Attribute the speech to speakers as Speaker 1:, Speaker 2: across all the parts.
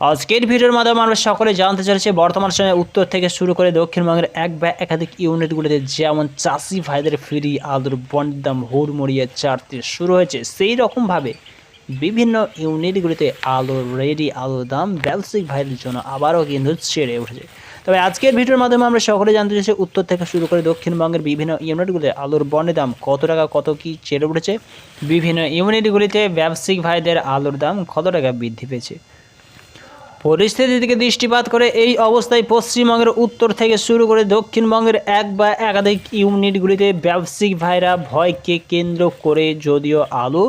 Speaker 1: আজকের ভিডিওর মাধ্যমে আমরা সকলে জানতে চলেছি, বর্তমান সময়ে উত্তর থেকে শুরু করে দক্ষিণবঙ্গের এক বা একাধিক ইউনিটগুলিতে যেমন চাষি ভাইদের ফ্রি আলুর বন্ডের দাম হুড়মুড়িয়ে চারতে শুরু হয়েছে, সেই রকমভাবে বিভিন্ন ইউনিটগুলিতে আলুর রেডি আলুর দাম ব্যবসায়িক ভাইদের জন্য আবারও কিন্তু ছেড়ে উঠেছে। তবে আজকের ভিডিওর মাধ্যমে আমরা সকলে জানতে চাইছি উত্তর থেকে শুরু করে দক্ষিণবঙ্গের বিভিন্ন ইউনিটগুলিতে আলুর বন্ডের দাম কত টাকা, কত কি ছেড়ে উঠেছে, বিভিন্ন ইউনিটগুলিতে ব্যবসায়িক ভাইদের আলুর দাম কত টাকা বৃদ্ধি পেয়েছে। পরিস্থিতি থেকে দৃষ্টিপাত করে এই অবস্থায় পশ্চিমবঙ্গের উত্তর থেকে শুরু করে দক্ষিণবঙ্গের এক বা একাধিক ইউনিটগুলিতে ব্যবসায়িক ভাইরা ভয়কে কেন্দ্র করে যদিও আলু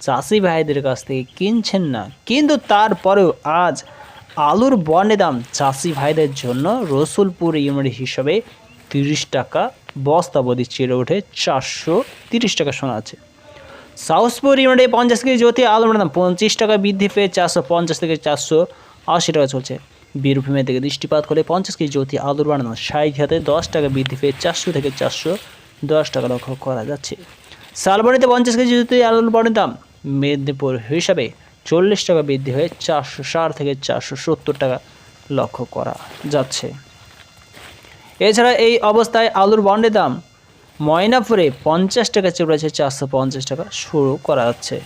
Speaker 1: চাষি ভাইদের কাছ থেকে কিনছেন না। কিন্তু তারপরেও আজ আলুর বন্ডে দাম চাষি ভাইদের জন্য রসুলপুর ইউনিট হিসাবে তিরিশ টাকা বস্তাবধি চেড়ে ওঠে চারশো তিরিশ টাকা শোনা আছে। সাউথপুর ইউনিটে পঞ্চাশ কেজি জ্যোতি আলুর দাম পঁচিশ টাকা বৃদ্ধি পেয়ে চারশো পঞ্চাশ থেকে চারশো আশি টাকা চলছে। বীরভূমের থেকে দৃষ্টিপাত করে পঞ্চাশ কেজি জ্যোতি আলুর বানানো ষাট হাতে দশ টাকা বৃদ্ধি পেয়ে চারশো থেকে চারশো দশ টাকা লক্ষ্য করা যাচ্ছে। শালবনিতে পঞ্চাশ কেজি জ্যোতি আলুর বানের দাম। মেদিনীপুর হিসাবে চল্লিশ টাকা বৃদ্ধি হয়ে চারশো ষাট থেকে চারশো সত্তর টাকা লক্ষ্য করা যাচ্ছে। এছাড়া এই অবস্থায় আলুর বন্ডের দাম। ময়নাপুরে পঞ্চাশ টাকা চেপড়েছে চারশো পঞ্চাশ টাকা শুরু করা যাচ্ছে।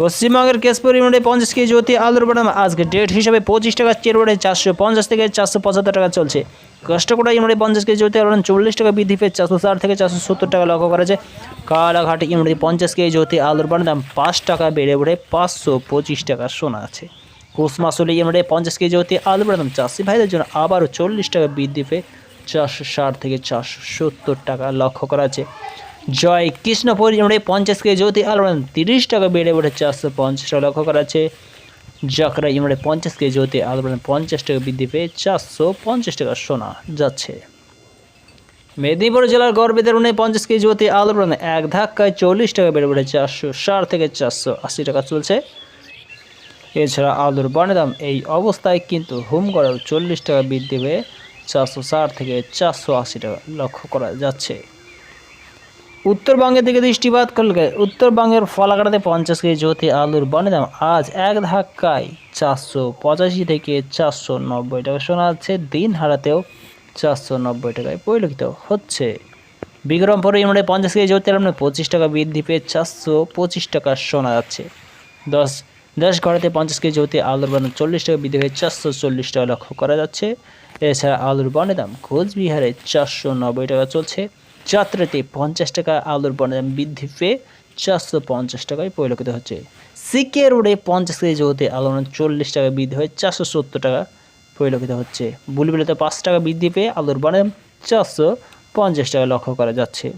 Speaker 1: পশ্চিমবঙ্গের কেশপুর ইউনিটে পঞ্চাশ কেজি জ্যোতি আলুর বাদাম। আজকে ডেট হিসাবে পঁচিশ টাকা চেরোড়ে চারশো পঞ্চাশ থেকে চারশো পঁচাত্তর টাকা চলছে। কষ্টকোটা ইউনিটে পঞ্চাশ কেজি জ্যোতি আলুর চল্লিশ টাকা বৃদ্ধি পেয়ে চারশো ষাট থেকে চারশো সত্তর টাকা লক্ষ্য করা যায়। কালাঘাট ইউনিটে পঞ্চাশ কেজি জ্যোতি আলুর বাদাম পাঁচ টাকা বেড়ে বেড়ে পাঁচশো পঁচিশ টাকা শোনা আছে। কুসমাসুলি ইউনিটে পঞ্চাশ কেজি জ্যোতি আলুর বাদাম চাষি ভাইদের জন্য আবারও চল্লিশ টাকা বৃদ্ধি পেয়ে চারশো ষাট থেকে চারশো সত্তর টাকা লক্ষ্য করা আছে। জয় কৃষ্ণপুর ইউনিটে পঞ্চাশ কেজি জ্যোতি বাদাম তিরিশ টাকা বেড়ে বেড়ে চারশো পঞ্চাশ টাকা লক্ষ্য করা আছে জাকরা ইউনিটে পঞ্চাশ কেজি জ্যোতি বাদাম পঞ্চাশ টাকা বৃদ্ধি পেয়ে চারশো পঞ্চাশ টাকা শোনা যাচ্ছে। মেদিনীপুর জেলার গর্বেদের উনি পঞ্চাশ কেজি জ্যোতি বাদাম এক ধাক্কায় চল্লিশ টাকা বেড়ে বেড়ে চারশো ষাট থেকে চারশো আশি টাকা চলছে। এছাড়া আলুর বনের দাম এই অবস্থায় কিন্তু হুম করেও চল্লিশ টাকা বৃদ্ধি পেয়ে চারশো ষাট থেকে চারশো আশি টাকা লক্ষ্য করা যাচ্ছে। উত্তরবঙ্গের দিকে দৃষ্টিপাত করলে উত্তরবঙ্গের ফলাকাটাতে পঞ্চাশ কেজি জ্যোতি আলুর বনের দাম আজ এক ধাক্কায় চারশো পঁচাশি থেকে চারশো নব্বই টাকা। শোনা যাচ্ছে, দিন হারাতেও চারশো নব্বই টাকায় পরিলক্ষিত হচ্ছে। বিক্রমপুর ইউনিটে পঞ্চাশ কেজি জ্যোতি আলুর পঁচিশ টাকা বৃদ্ধি পেয়ে চারশো পঁচিশ টাকা শোনা যাচ্ছে। দশ দশ ঘরেতে পঞ্চাশ কেজি জ্যোতি আলুর বাদাম চল্লিশ টাকা বৃদ্ধি পেয়ে চারশো চল্লিশ টাকা লক্ষ্য করা যাচ্ছে। এছাড়া আলুর বনের দাম কোচবিহারে চারশো নব্বই টাকা চলছে। যাত্রাতে পঞ্চাশ টাকা আলুর বনাম বৃদ্ধি পেয়ে চারশো পঞ্চাশ টাকায় পরিলক্ষিত হচ্ছে। সিকে রোডে পঞ্চাশ কেজি জগতে আলুর চল্লিশ টাকা বৃদ্ধি হয়ে চারশো সত্তর টাকা পরিলক্ষিত হচ্ছে। বুলবিলিতে পাঁচ টাকা বৃদ্ধি পেয়ে আলুর দাম চারশো পঞ্চাশ টাকা লক্ষ্য করা যাচ্ছে।